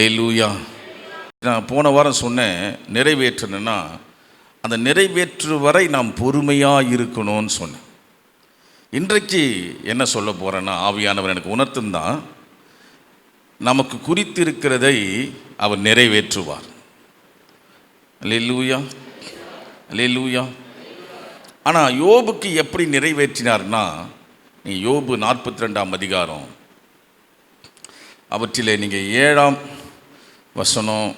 லே லூயா நான் போன வாரம் சொன்னேன் நிறைவேற்றணுன்னா அந்த நிறைவேற்று வரை நாம் பொறுமையாக இருக்கணும்னு சொன்னேன். இன்றைக்கு என்ன சொல்ல போகிறேன்னா ஆவியானவர் எனக்கு உணர்த்துந்தான் நமக்கு குறித்திருக்கிறதை அவர் நிறைவேற்றுவார். லூயா லூயா ஆனால் யோபுக்கு எப்படி நிறைவேற்றினார்னா நீ யோபு நாற்பத்தி ரெண்டாம் அதிகாரம் அவற்றிலே நீங்கள் ஏழாம் வசனம்.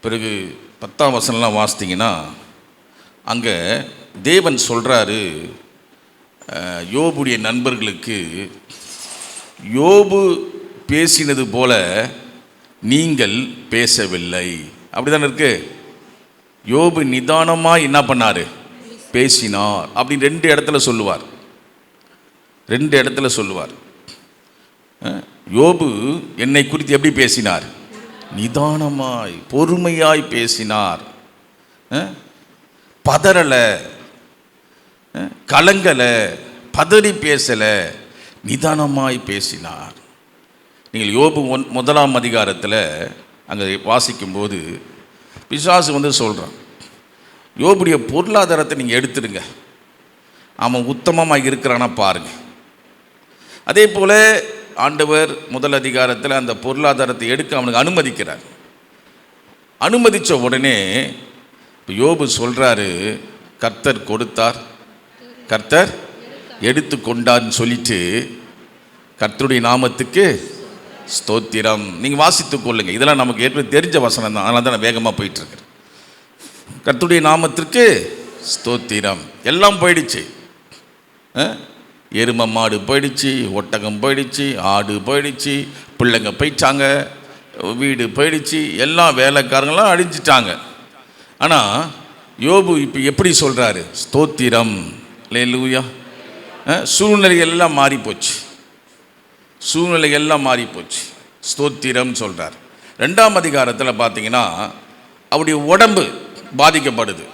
பிறகு பத்தாம் வசனம்லாம் வாசித்தீங்கன்னா அங்கே தேவன் சொல்கிறாரு யோபுடைய நண்பர்களுக்கு யோபு பேசினது போல நீங்கள் பேசவில்லை. அப்படிதானே இருக்கு? யோபு நிதானமாக என்ன பண்ணார்? பேசினார். அப்படின்னு ரெண்டு இடத்துல சொல்லுவார். ரெண்டு இடத்துல சொல்லுவார். யோபு என்னை குறித்து எப்படி பேசினார்? நிதானமாய் பொறுமையாய் பேசினார். பதறலை. கலங்கலை. பதறி பேசலை. நிதானமாய் பேசினார். நீங்கள் யோபு ஒன் முதலாம் அதிகாரத்தில் அங்கே வாசிக்கும்போது பிசாசு வந்து சொல்கிறான் யோபுடைய பொருளாதாரத்தை நீங்கள் எடுத்துடுங்க. அவன் உத்தமமாக இருக்கிறானா பாருங்கள் அதே போல் ஆண்டவர் முதல் அதிகாரத்தில் அந்த பொருளாதாரத்தை எடுக்க அவனுக்கு அனுமதிக்கிறார். அனுமதித்த உடனே யோபு சொல்கிறாரு கர்த்தர் கொடுத்தார். கர்த்தர் எடுத்து கொண்டார்னு சொல்லிட்டு கர்த்தருடைய நாமத்துக்கு ஸ்தோத்திரம். நீங்கள் வாசித்து கொள்ளுங்கள் இதெல்லாம் நமக்கு ஏற்கனவே தெரிஞ்ச வசனம் தான். அதனால் தான் நான் வேகமாக போயிட்டுருக்கிறேன். கர்த்துடைய நாமத்திற்கு ஸ்தோத்திரம். எல்லாம் போயிடுச்சு. எரும மாடு போயிடுச்சு ஒட்டகம் போயிடுச்சு ஆடு போயிடுச்சு பிள்ளைங்க போயிட்டாங்க வீடு போயிடுச்சு எல்லாம் வேலைக்காரங்களாம் அழிஞ்சிட்டாங்க. ஆனால் யோபு இப்போ எப்படி சொல்கிறாரு ஸ்தோத்திரம். லேலூயா சூழ்நிலைகள் எல்லாம் மாறிப்போச்சு. சூழ்நிலை சூழ்நிலைகள் எல்லாம் மாறிப்போச்சு. ஸ்தோத்திரம் சொல்கிறார் ரெண்டாம் அதிகாரத்தில் பார்த்தீங்கன்னா அவருடைய உடம்பு பாதிக்கப்படுது.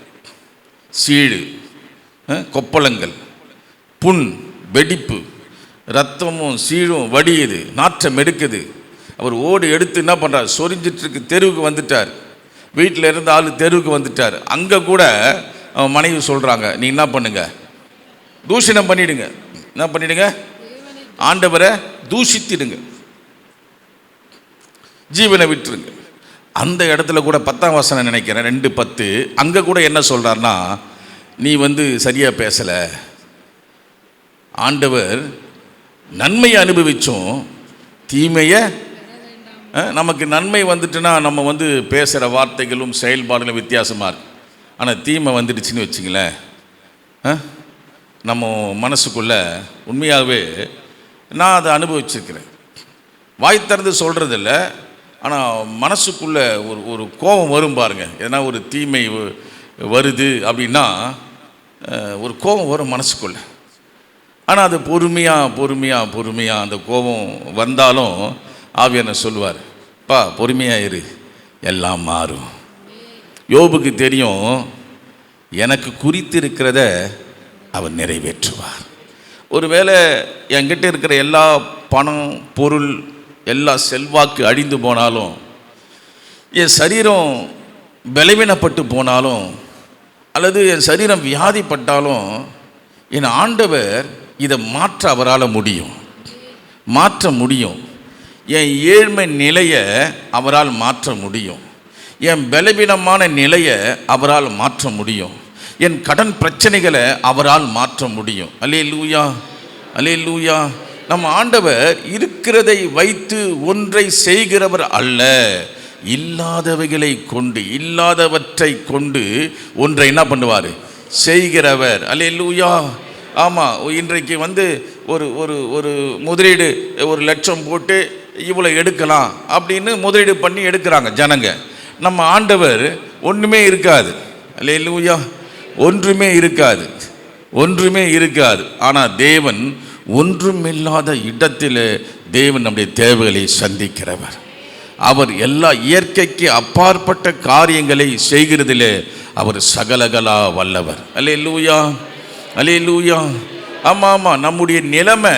சீழு கொப்பளங்கள் புண் வெடிப்பு ரத்தமும் சீழும் வடியுது நாற்றம் எடுக்குது. அவர் ஓடு எடுத்து என்ன பண்ணுறார் சொரிஞ்சிட்ருக்கு தெருவுக்கு வந்துட்டார். வீட்டில் இருந்த ஆள் தெருவுக்கு வந்துட்டார். அங்கே கூட அவன் மனைவி சொல்கிறாங்க நீ என்ன பண்ணுங்க? தூஷணம் பண்ணிடுங்க. என்ன பண்ணிடுங்க? ஆண்டவரை தூஷித்திடுங்க. ஜீவனை விட்டுருங்க. அந்த இடத்துல கூட பத்தாம் வசனம் நினைக்கிறேன் ரெண்டு பத்து. அங்கே கூட என்ன சொல்கிறாருன்னா நீ வந்து சரியாக பேசலை. ஆண்டவர் நன்மையை அனுபவித்தோம் தீமையை நமக்கு நன்மை வந்துட்டுனா நம்ம வந்து பேசுகிற வார்த்தைகளும் செயல்பாடுகளும் வித்தியாசமாக இருக்கு. ஆனால் தீமை வந்துடுச்சுன்னு வச்சுங்களேன் நம்ம மனசுக்குள்ள உண்மையாகவே நான் அதை அனுபவிச்சிருக்கிறேன். வாய் திறந்து சொல்கிறதில்ல ஆனால் மனசுக்குள்ளே ஒரு ஒரு கோபம் வரும் பாருங்கள் ஏன்னா ஒரு தீமை வருது அப்படின்னா ஒரு கோபம் வரும் மனசுக்குள்ளே. ஆனால் அது பொறுமையாக பொறுமையாக பொறுமையாக அந்த கோபம் வந்தாலும் ஆவியான சொல்லுவார்? பா பொறுமையாக இரு. எல்லாம் மாறும். யோபுக்கு தெரியும் எனக்கு குறித்து இருக்கிறத அவர் நிறைவேற்றுவார். ஒருவேளை என்கிட்ட இருக்கிற எல்லா பணம் பொருள் எல்லா செல்வாக்கு அழிந்து போனாலும் என் சரீரம் பலவீனப்பட்டு போனாலும் அல்லது என் சரீரம் வியாதிப்பட்டாலும் என் ஆண்டவர் இதை மாற்ற அவரால் முடியும். மாற்ற முடியும். என் ஏழ்மை நிலையை அவரால் மாற்ற முடியும். என் பலவீனமான நிலையை அவரால் மாற்ற முடியும். என் கடன் பிரச்சனைகளை அவரால் மாற்ற முடியும். அலே லூயா அலே லூயா நம்ம ஆண்டவர் இருக்கிறதை வைத்து ஒன்றை செய்கிறவர் அல்ல. இல்லாதவைகளை கொண்டு இல்லாதவற்றை கொண்டு ஒன்றை என்ன பண்ணுவார்? செய்கிறவர். அலே லூயா ஆமாம் இன்றைக்கு வந்து ஒரு ஒரு ஒரு முதலீடு ஒரு லட்சம் போட்டு இவ்வளோ எடுக்கலாம் அப்படின்னு முதலீடு பண்ணி எடுக்கிறாங்க ஜனங்க. நம்ம ஆண்டவர் ஒன்றுமே இருக்காது. அல்லே லூயா ஒன்றுமே இருக்காது. ஒன்றுமே இருக்காது. ஆனால் தேவன் ஒன்றுமில்லாத இடத்தில் தேவன் நம்முடைய தேவைகளை சந்திக்கிறவர். அவர் எல்லா இயற்கைக்கு அப்பாற்பட்ட காரியங்களை செய்கிறதிலே அவர் சகலகலா வல்லவர். அல்ல லூயா அலே லூயா ஆமாம் ஆமாம் நம்முடைய நிலைமை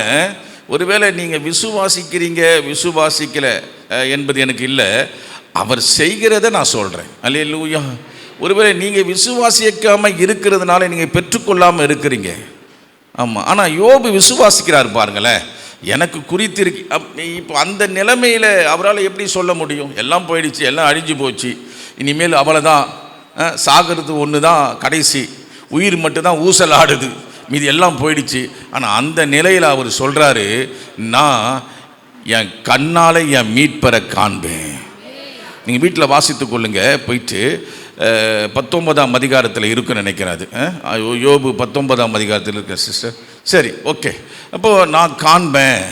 ஒருவேளை நீங்கள் விசுவாசிக்கிறீங்க விசுவாசிக்கலை என்பது எனக்கு இல்லை. அவர் செய்கிறத நான் சொல்கிறேன் அல்லேலூயா ஒருவேளை நீங்கள் விசுவாசிக்காமல் இருக்கிறதுனால நீங்கள் பெற்றுக்கொள்ளாமல் இருக்கிறீங்க. ஆமாம் ஆனால் யோபு விசுவாசிக்கிறார் பாருங்களேன். எனக்கு குறித்திருக்கு இப்போ அந்த நிலைமையில் அவரால் எப்படி சொல்ல முடியும்? எல்லாம் போயிடுச்சு எல்லாம் அழிஞ்சு போச்சு. இனிமேல் அவளை தான் சாகிறது ஒன்று தான் கடைசி. உயிர் மட்டும்தான் ஊசல் ஆடுது. மீதி எல்லாம் போயிடுச்சு. ஆனால் அந்த நிலையில் அவர் சொல்கிறாரு நான் என் கண்ணால் என் மீட்பரை காண்பேன். நீங்கள் வீட்டில் வாசித்து கொள்ளுங்க. போயிட்டு பத்தொன்பதாம் அதிகாரத்தில் இருக்குன்னு நினைக்கிறாரு யோபு பத்தொன்பதாம் அதிகாரத்தில் இருக்க சிஸ்டர். சரி ஓகே. அப்போது நான் காண்பேன்.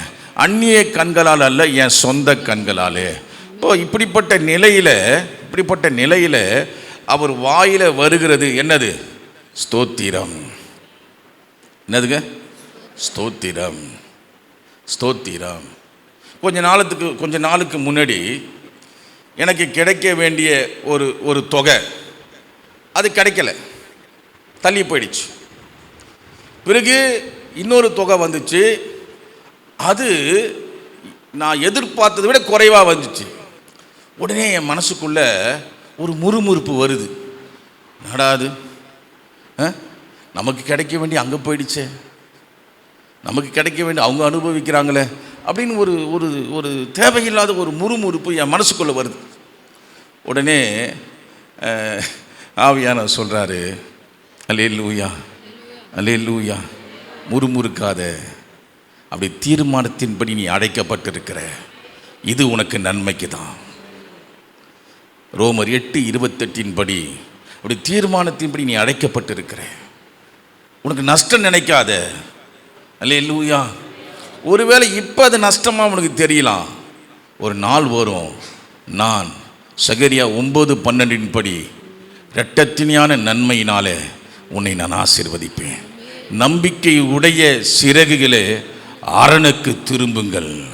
அந்நிய கண்களால் அல்ல என் சொந்த கண்களாலே. இப்போது இப்படிப்பட்ட நிலையில் இப்படிப்பட்ட நிலையில் அவர் வாயில் வருகிறது என்னது? ஸ்தோத்திரம். என்னதுங்க? ஸ்தோத்திரம். ஸ்தோத்திரம். கொஞ்ச நாளத்துக்கு கொஞ்ச நாளுக்கு முன்னாடி எனக்கு கிடைக்க வேண்டிய ஒரு ஒரு தொகை அது கிடைக்கல. தள்ளி போயிடுச்சு. பிறகு இன்னொரு தொகை வந்துச்சு. அது நான் எதிர்பார்த்ததை விட குறைவாக வந்துச்சு. உடனே என் மனசுக்குள்ளே ஒரு முறுமுறுப்பு வருது. நடாது நமக்கு கிடைக்க வேண்டிய அங்கே போயிடுச்சே. நமக்கு கிடைக்க வேண்டிய அவங்க அனுபவிக்கிறாங்களே அப்படின்னு ஒரு ஒரு ஒரு தேவையில்லாத ஒரு முறுமுறுப்பு என் மனசுக்குள்ளே வருது. உடனே ஆவியான சொல்கிறாரு அலே லூயா அலே லூயா முறுமுறுக்காத. அப்படி தீர்மானத்தின்படி நீ அழைக்கப்பட்டிருக்கிற இது உனக்கு நன்மைக்கு தான் ரோமர் எட்டு இருபத்தெட்டின் படி அப்படி தீர்மானத்தின்படி நீ அழைக்கப்பட்டிருக்கிற உனக்கு நஷ்டம் நினைக்காத. அல்லே லூயா ஒருவேளை இப்போ அது நஷ்டமாக உனக்கு தெரியலாம். ஒரு நாள் வரும். நான் சகரியா ஒம்பது பன்னெண்டின் படி இரட்டத்தினியான நன்மையினாலே உன்னை நான் ஆசிர்வதிப்பேன். நம்பிக்கை உடைய சிறகுகளே அரணுக்கு திரும்புங்கள்.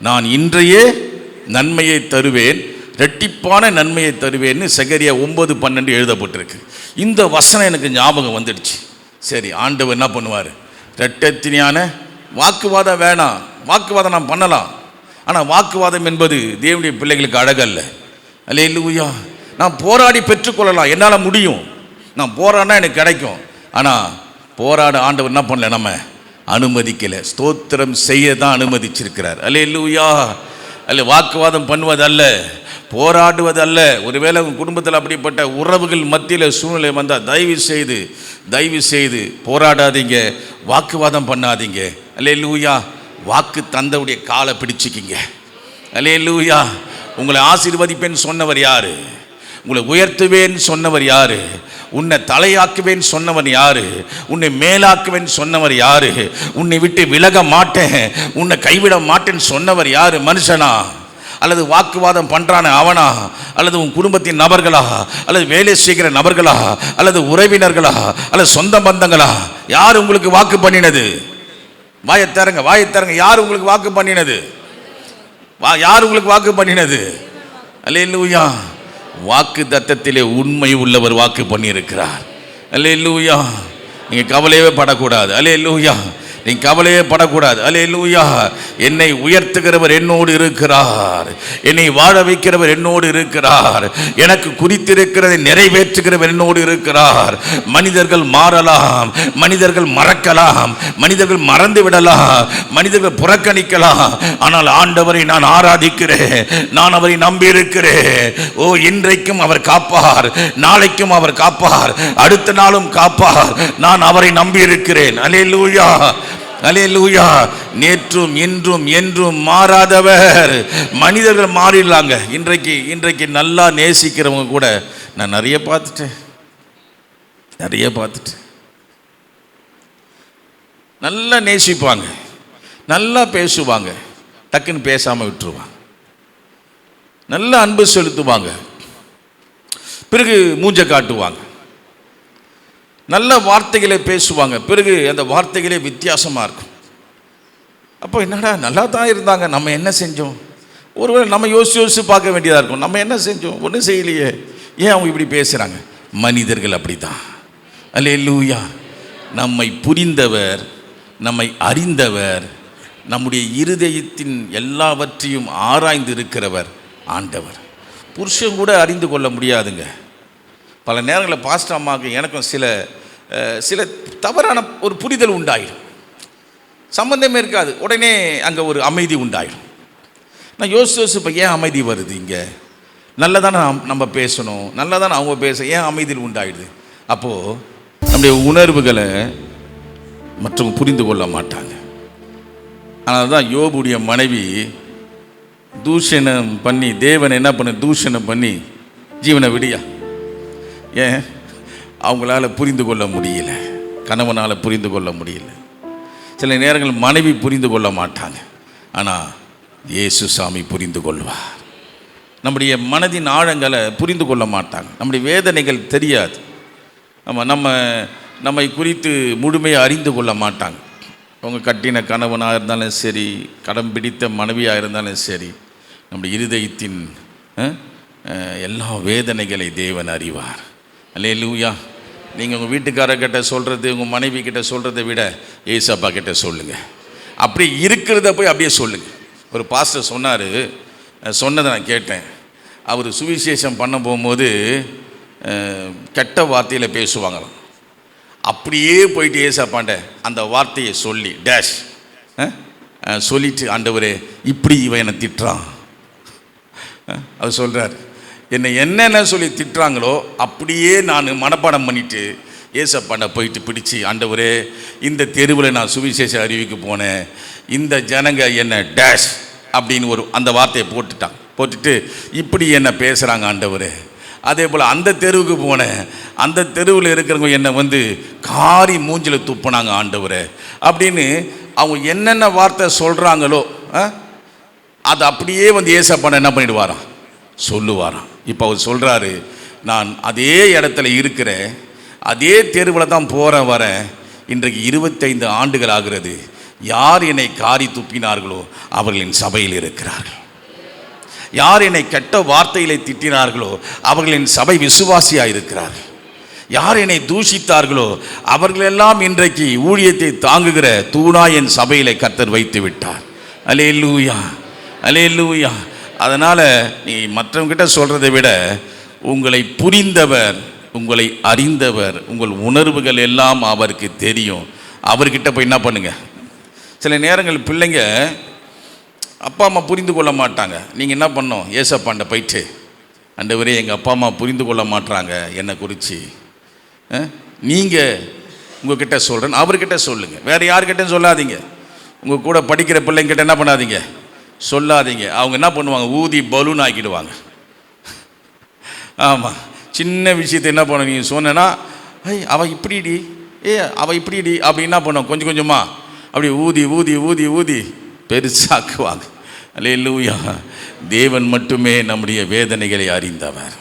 நான் இன்றையே நன்மையை தருவேன். ரெட்டிப்பான நன்மையை தருவேன்னு செகரியா ஒன்பது பன்னெண்டு எழுதப்பட்டிருக்கு. இந்த வசனம் எனக்கு ஞாபகம் வந்துடுச்சு. சரி ஆண்டவர் என்ன பண்ணுவார்? ரெட்டத்தினியான வாக்குவாதம் வேணாம். வாக்குவாதம் நான் பண்ணலாம். ஆனால் வாக்குவாதம் என்பது தேவனுடைய பிள்ளைகளுக்கு அழகல்ல. அல்ல இல்லையா நான் போராடி பெற்றுக்கொள்ளலாம். என்னால் முடியும். நான் போராடினா எனக்கு கிடைக்கும். ஆனால் போராட ஆண்டவர் என்ன பண்ணல நம்ம? அனுமதிக்கலை. ஸ்தோத்திரம் செய்ய தான் அனுமதிச்சிருக்கிறார். அல்ல இல்லையா அல்ல வாக்குவாதம் பண்ணுவதல்ல. போராடுவதல்ல. ஒருவேளை உங்கள் குடும்பத்தில் அப்படிப்பட்ட உறவுகள் மத்தியில் சூழ்நிலை வந்தால் தயவு செய்து தயவு செய்து போராடாதீங்க. வாக்குவாதம் பண்ணாதீங்க. அல்லே லூயா வாக்கு தந்தவுடைய காலை பிடிச்சிக்கிங்க. அல்லே லூயா உங்களை ஆசீர்வதிப்பேன்னு சொன்னவர் யாரு? உங்களை உயர்த்துவேன்னு சொன்னவர் யாரு? உன்னை தலையாக்குவேன் சொன்னவன் யாரு? உன்னை மேலாக்குவேன் சொன்னவர் யாரு? உன்னை விட்டு விலக மாட்டேன். உன்னை கைவிட மாட்டேன்னு சொன்னவர் யாரு மனுஷனா? அல்லது வாக்குவாதம் பண்ணுறான அவனா அல்லது உன் குடும்பத்தின் நபர்களா அல்லது வேலை செய்கிற நபர்களா அல்லது உறவினர்களா அல்லது சொந்த பந்தங்களா யார் உங்களுக்கு வாக்கு பண்ணினது? வாயத்தரங்க வாயத்தரங்க யார் உங்களுக்கு வாக்கு பண்ணினது? வா யார் உங்களுக்கு வாக்கு பண்ணினது? அல்லேலூயா. வாக்கு தத்தத்திலே உண்மை உள்ளவர் வாக்கு பண்ணியிருக்கிறார். லூய்யா நீங்கள் கவலையவே படக்கூடாது. அல்லேலூயா. நீ கவலையே படக்கூடாது. அலே லூயா என்னை உயர்த்துகிறவர் என்னோடு இருக்கிறார். என்னை வாழ வைக்கிறவர் என்னோடு இருக்கிறார். எனக்கு குறித்திருக்கிறதை நிறைவேற்றுகிறவர் என்னோடு இருக்கிறார். மனிதர்கள் மாறலாம். மனிதர்கள் மறக்கலாம். மனிதர்கள் மறந்து விடலாம். மனிதர்கள் புறக்கணிக்கலாம். ஆனால் ஆண்டவரை நான் ஆராதிக்கிறேன். நான் அவரை நம்பி இருக்கிறேன் ஓ இன்றைக்கும் அவர் காப்பார். நாளைக்கும் அவர் காப்பார். அடுத்த நாளும் காப்பார். நான் அவரை நம்பியிருக்கிறேன். அலே லூயா அலேலூயா நேற்றும் இன்றும் என்றும் மாறாதவர். மனிதர்கள் மாறிடலாங்க. இன்றைக்கு இன்றைக்கு நல்லா நேசிக்கிறவங்க கூட நான் நிறைய பார்த்துட்டேன். நிறைய பார்த்துட்டேன். நல்லா நேசிப்பாங்க. நல்லா பேசுவாங்க. டக்குன்னு பேசாமல் விட்டுருவாங்க. நல்லா அன்பு செலுத்துவாங்க. பிறகு மூஞ்சை காட்டுவாங்க. நல்ல வார்த்தைகளை பேசுவாங்க. பிறகு அந்த வார்த்தைகளே வித்தியாசமாக இருக்கும். அப்போ என்னடா நல்லா தான் இருந்தாங்க. நம்ம என்ன செஞ்சோம்? ஒருவேளை நம்ம யோசிச்சு யோசிச்சு பார்க்க வேண்டியதாக இருக்கும். நம்ம என்ன செஞ்சோம்? ஒன்றும் செய்யலையே. ஏன் அவங்க இப்படி பேசுகிறாங்க மனிதர்கள் அப்படி தான் அல்லே லூயா நம்மை புரிந்தவர் நம்மை அறிந்தவர் நம்முடைய இருதயத்தின் எல்லாவற்றையும் ஆராய்ந்து இருக்கிறவர் ஆண்டவர். புருஷன் கூட அறிந்து கொள்ள முடியாதுங்க. பல நேரங்களில் பாஸ்டர் அம்மாவுக்கு எனக்கும் சில சில தவறான ஒரு புரிதல் உண்டாயிடும் சம்பந்தமே இருக்காது. உடனே அங்கே ஒரு அமைதி உண்டாயிடும் நான் யோசிச்சு யோசிச்சு இப்போ ஏன் அமைதி வருது இங்கே? நல்லதானே நம்ம பேசணும். நல்லதானே அவங்க பேச ஏன் அமைதியில் உண்டாயிடுது? அப்போது நம்முடைய உணர்வுகளை மற்றவங்க புரிந்து கொள்ள மாட்டாங்க. அதனால தான் யோபுடைய மனைவி தூஷணம் பண்ணி தேவனை என்ன பண்ண தூஷணம் பண்ணி ஜீவனை விடியா? ஏன்? அவங்களால புரிந்து கொள்ள முடியல. கணவனால் புரிந்து கொள்ள முடியல. சில நேரங்கள் மனைவி புரிந்து கொள்ள மாட்டாங்க. ஆனால் இயேசு சாமி புரிந்து கொள்வார். நம்முடைய மனதின் ஆழங்களை புரிந்து கொள்ள மாட்டாங்க. நம்முடைய வேதனைகள் தெரியாது. நம்ம நம்ம நம்மை குறித்து முழுமையாக அறிந்து கொள்ள மாட்டாங்க. அவங்க கட்டின கணவனாக இருந்தாலும் சரி கடம் பிடித்த மனைவியாக இருந்தாலும் சரி நம்முடைய இருதயத்தின் எல்லா வேதனைகளை தேவன் அறிவார். அல்லே லூயா நீங்கள் உங்கள் வீட்டுக்காரர்கிட்ட சொல்கிறது உங்கள் மனைவி கிட்ட சொல்கிறத விட ஏசப்பா கிட்ட சொல்லுங்கள் அப்படி இருக்கிறத போய் அப்படியே சொல்லுங்கள் ஒரு பாஸ்டர் சொன்னார் சொன்னதை நான் கேட்டேன். அவர் சுவிசேஷம் பண்ண போகும்போது கெட்ட வார்த்தையில் பேசுவாங்களாம். அப்படியே போயிட்டு ஏசப்பாண்ட அந்த வார்த்தையை சொல்லி டேஷ் சொல்லிட்டு ஆண்டவரே இப்படி இவன் என்னை திட்டுறான். அவர் சொல்கிறார் என்னை என்னென்ன சொல்லி திட்டுறாங்களோ அப்படியே நான் மனப்பாடம் பண்ணிட்டு ஏசப்பாண்ட போயிட்டு பிடிச்சி ஆண்டவரே இந்த தெருவில் நான் சுவிசேஷ அறிவிக்க போனேன். இந்த ஜனங்க என்ன டேஷ் அப்படின்னு ஒரு அந்த வார்த்தையை போட்டுட்டான். போட்டுட்டு இப்படி என்ன பேசுகிறாங்க ஆண்டவரே. அதே போல் அந்த தெருவுக்கு போனேன். அந்த தெருவில் இருக்கிறவங்க என்னை வந்து காரி மூஞ்சில் துப்புனாங்க ஆண்டவரே. அப்படின்னு அவங்க என்னென்ன வார்த்தை சொல்கிறாங்களோ அது அப்படியே வந்து ஏசப்பான என்ன பண்ணிடுவாராம்? சொல்லுவாராம். இப்போ அவர் சொல்கிறாரு நான் அதே இடத்துல இருக்கிறேன் அதே தெருவில் தான் போகிறேன் வரேன். இன்றைக்கு இருபத்தைந்து ஆண்டுகள் ஆகிறது. யார் என்னை காரி துப்பினார்களோ அவர்களின் சபையில் இருக்கிறார்கள். யார் என்னை கெட்ட வார்த்தைகளை திட்டினார்களோ அவர்களின் சபை விசுவாசியாக இருக்கிறார்கள். யார் என்னை தூஷித்தார்களோ அவர்களெல்லாம் இன்றைக்கு ஊழியத்தை தாங்குகிற தூணா என் சபையிலே கர்த்தர் வைத்து விட்டார். அலே லூயா அலே லூயா அதனால் நீ மற்றவங்கிட்ட சொல்கிறதை விட உங்களை புரிந்தவர் உங்களை அறிந்தவர் உங்கள் உணர்வுகள் எல்லாம் அவருக்கு தெரியும். அவர்கிட்ட போய் என்ன பண்ணுங்கள் சில நேரங்கள் பிள்ளைங்க அப்பா அம்மா புரிந்து கொள்ள மாட்டாங்க. நீங்கள் என்ன பண்ணோம் ஏசப்பாண்ட போயிட்டு அண்டவரே எங்கள் அப்பா அம்மா புரிந்து கொள்ள மாட்டாங்க என்னை குறித்து நீங்கள் உங்ககிட்ட சொல்கிறேன் அவர்கிட்ட சொல்லுங்கள் வேறு யார்கிட்டயும் சொல்லாதீங்க. உங்கள் கூட படிக்கிற பிள்ளைங்கிட்ட என்ன பண்ணாதீங்க? சொல்லாதீங்க. அவங்க என்ன பண்ணுவாங்க? ஊதி பலூன் ஆக்கிடுவாங்க. ஆமாம் சின்ன விஷயத்தை என்ன பண்ண நீங்கள் சொன்னேன்னா ஐய் அவள் இப்படிடி. ஏ அவள் இப்படிடி. அப்படி என்ன பண்ணும்? கொஞ்சம் கொஞ்சமாக அப்படி ஊதி ஊதி ஊதி ஊதி பெருசாக்குவாங்க. அல்லேலூயா. தேவன் மட்டுமே நம்முடைய வேதனைகளை அறிந்தவர்.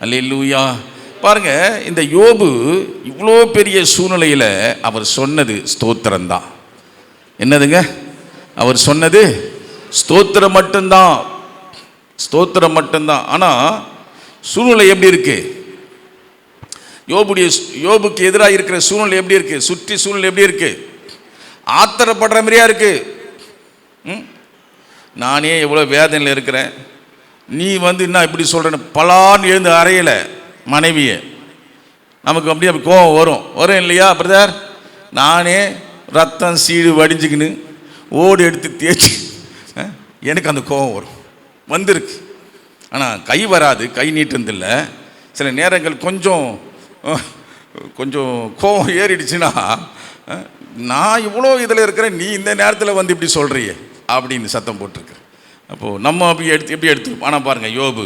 அல்லேலூயா. பாருங்க இந்த யோபு இவ்வளோ பெரிய சூழ்நிலையில் அவர் சொன்னது ஸ்தோத்திரம்தான். என்னதுங்க? அவர் சொன்னது ஸ்தோத்திரம் மட்டும்தான். ஸ்தோத்திரம் மட்டும்தான். ஆனால் சூழ்நிலை எப்படி இருக்கு? யோபுடைய யோபுக்கு எதிராக இருக்கிற சூழ்நிலை எப்படி இருக்கு? சுற்றி சூழ்நிலை எப்படி இருக்கு? ஆத்திரப்படுற மாதிரியா இருக்கு? ம்? நானே எவ்வளோ வேதனையில் இருக்கிறேன். நீ வந்து என்ன இப்படி சொல்கிறேன்னு பலான்னு எழுந்து அறையலை மனைவியை. நமக்கு அப்படியே அப்படி கோவம் வரும். வரும் இல்லையா பிரதர்? நானே ரத்தம் சீடு வடிஞ்சுக்கின்னு ஓடு எடுத்து தேய்ச்சி எனக்கு அந்த கோபம் வரும். வந்திருக்கு. ஆனால் கை வராது கை நீட்டுறதில்ல. சில நேரங்கள் கொஞ்சம் கொஞ்சம் கோபம் ஏறிடுச்சுன்னா நான் இவ்வளோ இதில் இருக்கிறேன் நீ இந்த நேரத்தில் வந்து இப்படி சொல்கிறியே அப்படின்னு சத்தம் போட்டிருக்கேன் அப்போது நம்ம அப்படி எடுத்து எப்படி எடுத்து ஆனால் பாருங்கள் யோபு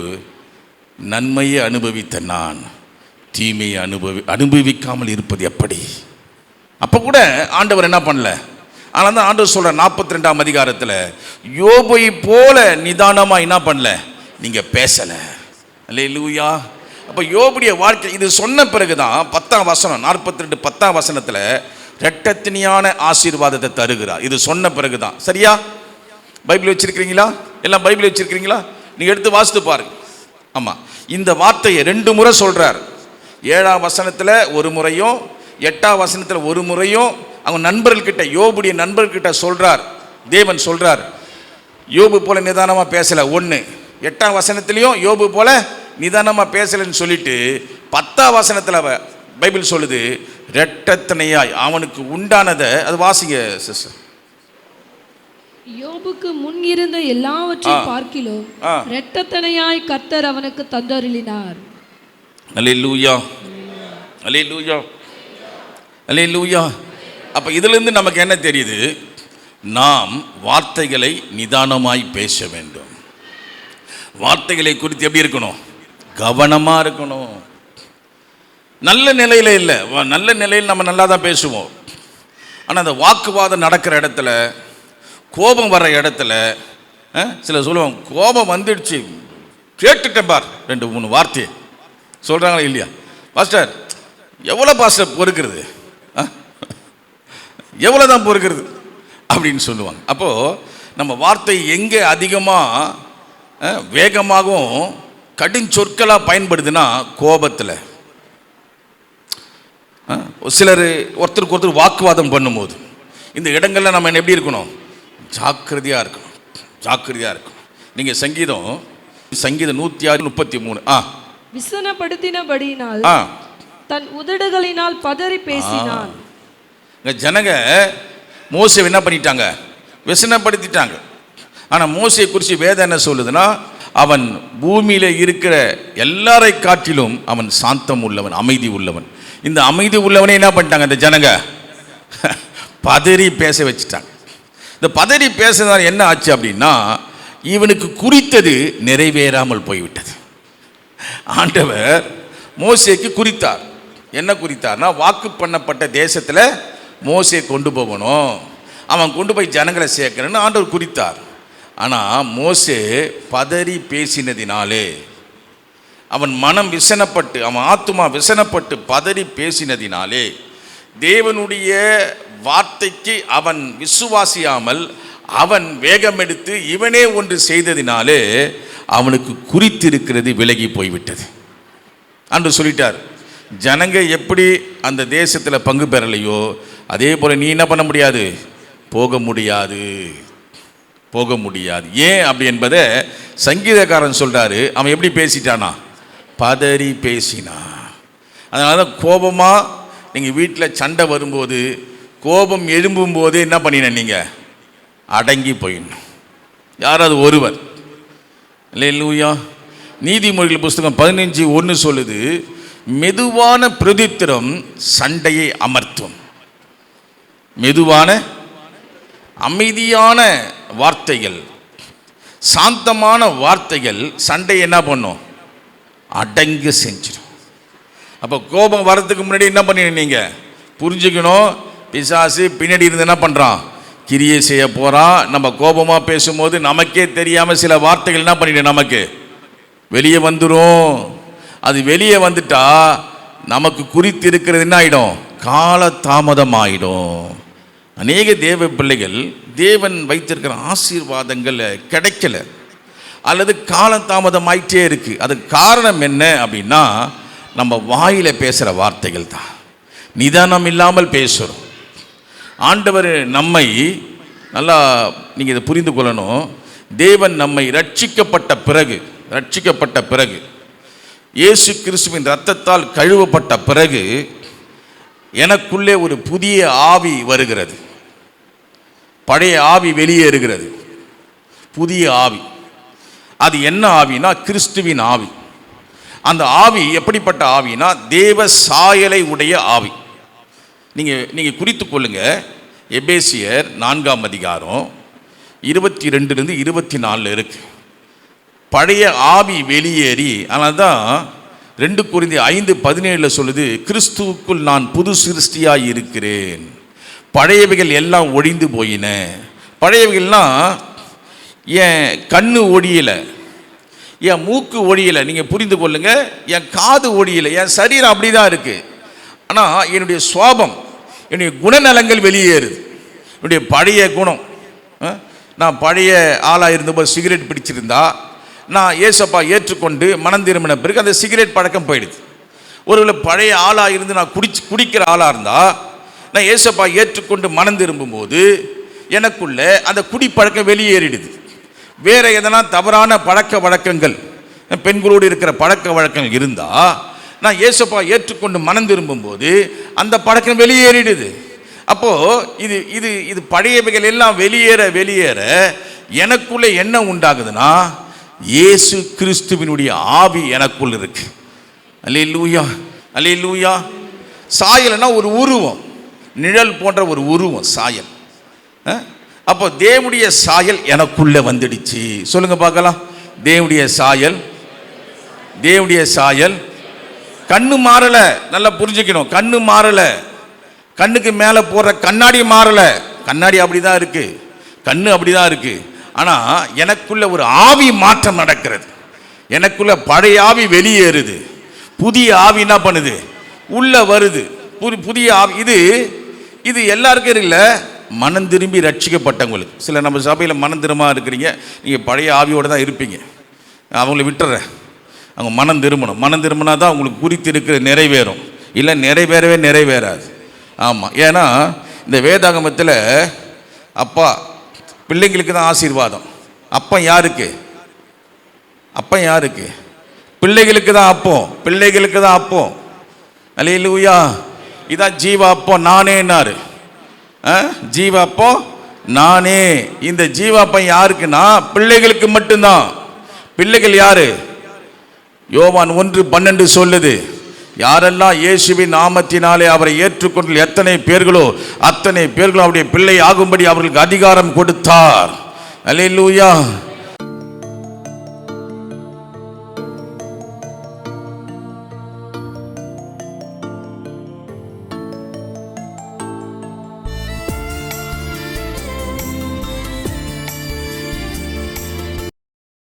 நன்மையை அனுபவித்த நான் தீமையை அனுபவி அனுபவிக்காமல் இருப்பது எப்படி? அப்போ கூட ஆண்டவர் என்ன பண்ணல? ஆனால் தான் ஆண்டவர் சொல்கிற நாற்பத்தி ரெண்டாம் அதிகாரத்தில் யோபை போல நிதானமாக என்ன பண்ணல? நீங்கள் பேசலை. அல்லே லூயா அப்போ யோபுடைய வாழ்க்கை இது சொன்ன பிறகு தான் பத்தாம் வசனம் நாற்பத்தி ரெண்டு பத்தாம் வசனத்தில் ரெட்டத்தினியான ஆசீர்வாதத்தை தருகிறார். இது சொன்ன பிறகு தான் சரியா? பைபிள் வச்சிருக்கிறீங்களா? எல்லாம் பைபிள் வச்சிருக்கிறீங்களா? நீங்கள் எடுத்து வாசித்து பாருங்க. ஆமாம் இந்த வார்த்தையை ரெண்டு முறை சொல்கிறார் ஏழாம் வசனத்தில் ஒரு முறையும் எட்டாம் வசனத்தில் ஒரு முறையும் அவங்க நண்பர்கள்கிட்ட யோபுடைய நண்பர்கிட்ட சொல்கிறார் தேவன் சொல்றார். யோபு போல நிதானமா பேசல. ஒன்று எட்டாம் வசனத்திலையும் யோபு போல நிதானமா பேசலைன்னு சொல்லிட்டு பத்தாம் வசனத்தில் பைபிள் சொல்லுது ரெட்டத்தனையாய் அவனுக்கு உண்டானதை அது வாசிங்க சிஸ்டர் யோபுக்கு முன் இருந்த எல்லாவற்றையும். பார்க்கிலும் ஆ. இரட்டத்தனையாய் கர்த்தர் அவனுக்கு தந்தருளினார். அலையிலூயா அலையிலூயா அலையிலூயா அப்போ இதிலிருந்து நமக்கு என்ன தெரியுது? நாம் வார்த்தைகளை நிதானமாய் பேச வேண்டும். வார்த்தைகளை குறித்து எப்படி இருக்கணும்? கவனமாக இருக்கணும். நல்ல நிலையில் இல்லை. நல்ல நிலையில் நம்ம நல்லா தான் பேசுவோம். ஆனால் அந்த வாக்குவாதம் நடக்கிற இடத்துல கோபம் வர்ற இடத்துல சில சொல்லுவாங்க கோபம் வந்துடுச்சு. கேட்டுட்டேன் பார். ரெண்டு மூணு வார்த்தையை. சொல்கிறாங்களா இல்லையா? பாஸ்டர் எவ்வளோ பாஸ்டர் பொறுக்கிறது? எவ்வளோ தான் பொறுக்கிறது? அப்படின்னு சொல்லுவாங்க. அப்போது நம்ம வார்த்தை எங்கே அதிகமாக வேகமாகவும் கடும் சொற்களாக பயன்படுதுன்னா கோபத்தில். சிலர் ஒருத்தருக்கு ஒருத்தர் வாக்குவாதம் பண்ணும்போது. இந்த இடங்கள்ல நம்ம என்ன எப்படி இருக்கணும்? ஜாக்கிரதையாக இருக்கணும். ஜாக்கிரதையாக இருக்கணும். நீங்கள் சங்கீதம் சங்கீதம் நூற்றி ஆறு முப்பத்தி மூணு ஆ. விசனப்படுத்தினபடியினால் தன் உதடுகளினால் பதறி பேசினான். இங்க ஜனங்க மோசை என்ன பண்ணிட்டாங்க? விசனப்படுத்திட்டாங்க. ஆனால் மோசையை குறித்து வேதம் என்ன சொல்லுதுன்னா அவன் பூமியில் இருக்கிற எல்லாரை காட்டிலும் அவன் சாந்தம் உள்ளவன் அமைதி உள்ளவன். இந்த அமைதி உள்ளவனே என்ன பண்ணிட்டாங்க இந்த ஜனங்க? பதறி பேச வச்சுட்டாங்க. இந்த பதறி பேசுறதால என்ன ஆச்சு அப்படின்னா இவனுக்கு குறித்தது நிறைவேறாமல் போய்விட்டது. ஆண்டவர் மோசேக்கு குறித்தார். என்ன குறித்தார்னா வாக்கு பண்ணப்பட்ட தேசத்தில் மோசையை கொண்டு போகணும். அவன் கொண்டு போய் ஜனங்களை சேர்க்கணும்னு ஆண்டவர் குறித்தார். ஆனால் மோசே பதறி பேசினதினாலே அவன் மனம் விசனப்பட்டு அவன் ஆத்துமா விசனப்பட்டு பதறி பேசினதினாலே தேவனுடைய வார்த்தைக்கு அவன் விசுவாசியாமல் அவன் வேகமெடுத்து இவனே ஒன்று செய்ததினாலே அவனுக்கு குறித்திருக்கிறது விலகி போய்விட்டது. அன்று சொல்லிட்டார் ஜனங்க எப்படி அந்த தேசத்தில் பங்கு பெறலையோ அதே போல் நீ என்ன பண்ண முடியாது? போக முடியாது. போக முடியாது. ஏன் அப்படி என்பதை சங்கீதக்காரன் சொல்கிறாரு அவன் எப்படி பேசிட்டானா? பதறி பேசினான் அதனால தான் கோபமாக நீங்கள் வீட்டில் சண்டை வரும்போது கோபம் எழும்பும் போது என்ன பண்ணின நீங்கள் அடங்கி போயிடணும். யாராவது ஒருவர். இல்லை இல்லையா நீதிமொழிகள் புஸ்தகம் பதினஞ்சு ஒன்று சொல்லுது மெதுவான பிரதித்திரம் சண்டையை அமர்த்தும். மெதுவான அமைதியான வார்த்தைகள் சாந்தமான வார்த்தைகள் சண்டை என்ன பண்ணும்? அடங்கு செஞ்சிடும் அப்போ கோபம் வர்றதுக்கு முன்னாடி என்ன பண்ணிடு நீங்கள் புரிஞ்சுக்கணும். பிசாசு பின்னாடி இருந்து என்ன பண்ணுறான் கிரியை செய்ய போகிறான் நம்ம கோபமாக பேசும்போது நமக்கே தெரியாமல் சில வார்த்தைகள் என்ன பண்ணிடு நமக்கு? வெளியே வந்துடும் அது வெளியே வந்துட்டா நமக்கு குறித்து இருக்கிறது என்ன ஆகிடும் கால தாமதம் ஆகிடும் அநேக தேவ பிள்ளைகள் தேவன் வைத்திருக்கிற ஆசீர்வாதங்கள் கிடைக்கல. அல்லது காலம் தாமதமாயிட்டே இருக்குது அதுக்கு காரணம் என்ன அப்படின்னா நம்ம வாயில பேசுகிற வார்த்தைகள் தான். நிதானம் இல்லாமல் பேசுகிறோம் ஆண்டவர் நம்மை நல்லா நீங்கள் இதை புரிந்து கொள்ளணும். தேவன் நம்மை ரட்சிக்கப்பட்ட பிறகு ரட்சிக்கப்பட்ட பிறகு இயேசு கிறிஸ்துவின் ரத்தத்தால் கழுவப்பட்ட பிறகு எனக்குள்ளே ஒரு புதிய ஆவி வருகிறது. பழைய ஆவி வெளியேறுகிறது புதிய ஆவி. அது என்ன ஆவினா கிறிஸ்துவின் ஆவி. அந்த ஆவி எப்படிப்பட்ட ஆவினா தேவ சாயலை உடைய ஆவி. நீங்கள் நீங்கள் குறித்து கொள்ளுங்க. எபேசியர் நான்காம் அதிகாரம் இருபத்தி ரெண்டுலேருந்து இருபத்தி நாலில் இருக்கு. பழைய ஆவி வெளியேறி ஆனால் தான் ரெண்டு குறிந்தி ஐந்து பதினேழில் சொல்லுது கிறிஸ்துவுக்குள் நான் புது சிருஷ்டியாக இருக்கிறேன். பழையவைகள் எல்லாம் ஒழிந்து போயின. பழையவைகள்லாம் என் கண்ணு ஒடியலை என் மூக்கு ஒழியலை நீங்கள் புரிந்து கொள்ளுங்க என் காது ஒழியலை என் சரீரம் அப்படி தான் இருக்குது ஆனால் என்னுடைய சுவாபம் என்னுடைய குணநலங்கள் வெளியேறுது. என்னுடைய பழைய குணம் நான் பழைய ஆளாக இருந்தபோது சிகரெட் பிடிச்சிருந்தா நான் ஏசப்பா ஏற்றுக்கொண்டு மனம் திரும்பின பிறகு அந்த சிகரெட் பழக்கம் போயிடுது. ஒருவேளை பழைய ஆளாக இருந்து நான் குடிச்சு குடிக்கிற ஆளாக இருந்தால் நான் ஏசப்பா ஏற்றுக்கொண்டு மனம் திரும்பும்போது எனக்குள்ள அந்த குடிப்பழக்கம் வெளியேறிடுது. வேற எதனா தவறான பழக்க வழக்கங்கள் பெண்களோடு இருக்கிற பழக்க வழக்கங்கள் இருந்தால் நான் இயேசப்பா ஏற்றுக்கொண்டு மனம் திரும்பும்போது அந்த பழக்கம் வெளியேறிடுது. அப்போது இது இது இது பழையவைகள் எல்லாம் வெளியேற வெளியேற எனக்குள்ளே என்ன உண்டாகுதுன்னா இயேசு கிறிஸ்துவினுடைய ஆவி எனக்குள் இருக்கு. அலே அல்லேலூயா. சாயலைன்னா ஒரு உருவம். நிழல் போன்ற ஒரு உருவம் சாயல். அப்போ தேவனுடைய சாயல் எனக்குள்ளே வந்துடுச்சு. சொல்லுங்க பார்க்கலாம். தேவனுடைய சாயல் தேவனுடைய சாயல். கண்ணு மாறலை. நல்லா புரிஞ்சுக்கணும். கண்ணு மாறலை. கண்ணுக்கு மேலே போடுற கண்ணாடி மாறலை. கண்ணாடி அப்படிதான் இருக்குது கண்ணு அப்படிதான் இருக்குது ஆனால் எனக்குள்ள ஒரு ஆவி மாற்றம் நடக்கிறது. எனக்குள்ள பழைய ஆவி வெளியேறுது. புதிய ஆவி என்ன பண்ணுது? உள்ளே வருது. புதிய ஆவி. இது இது எல்லாருக்கும் இல்லை. மனம் திரும்பி ரட்சிக்கப்பட்டவங்களுக்கு. சில நம்ம சபையில் மனம் திரும்ப இருக்கிறீங்க. நீங்கள் பழைய ஆவியோடு தான் இருப்பீங்க. அவங்கள விட்டுறேன். அவங்க மனம் திரும்பணும். மனம் திரும்பினா தான் அவங்களுக்கு குறித்து இருக்கிற நிறைவேறும். இல்லை நிறைவேறவே நிறைவேறாது. ஆமாம் ஏன்னா இந்த வேதாகமத்தில் அப்பா பிள்ளைங்களுக்கு தான் ஆசீர்வாதம். அப்பா யாருக்கு? அப்பா யாருக்கு? பிள்ளைகளுக்கு தான் அப்போ. பிள்ளைகளுக்கு தான் அப்பம் அல்லேலூயா. இதான் ஜீவா அப்போ நானேன்னாரு ஜீவா அப்போ நானே. இந்த ஜீவா அப்பம் யாருக்குன்னா பிள்ளைகளுக்கு மட்டும்தான். பிள்ளைகள் யாரு? யோவான் ஒன்று பன்னெண்டு சொல்லுது யாரெல்லாம் இயேசுவின் நாமத்தினாலே அவரை ஏற்றுக்கொண்டு எத்தனை பேர்களோ அத்தனை பேர்களோ அவருடைய பிள்ளை ஆகும்படி அவர்களுக்கு அதிகாரம் கொடுத்தார். அல்லேலூயா.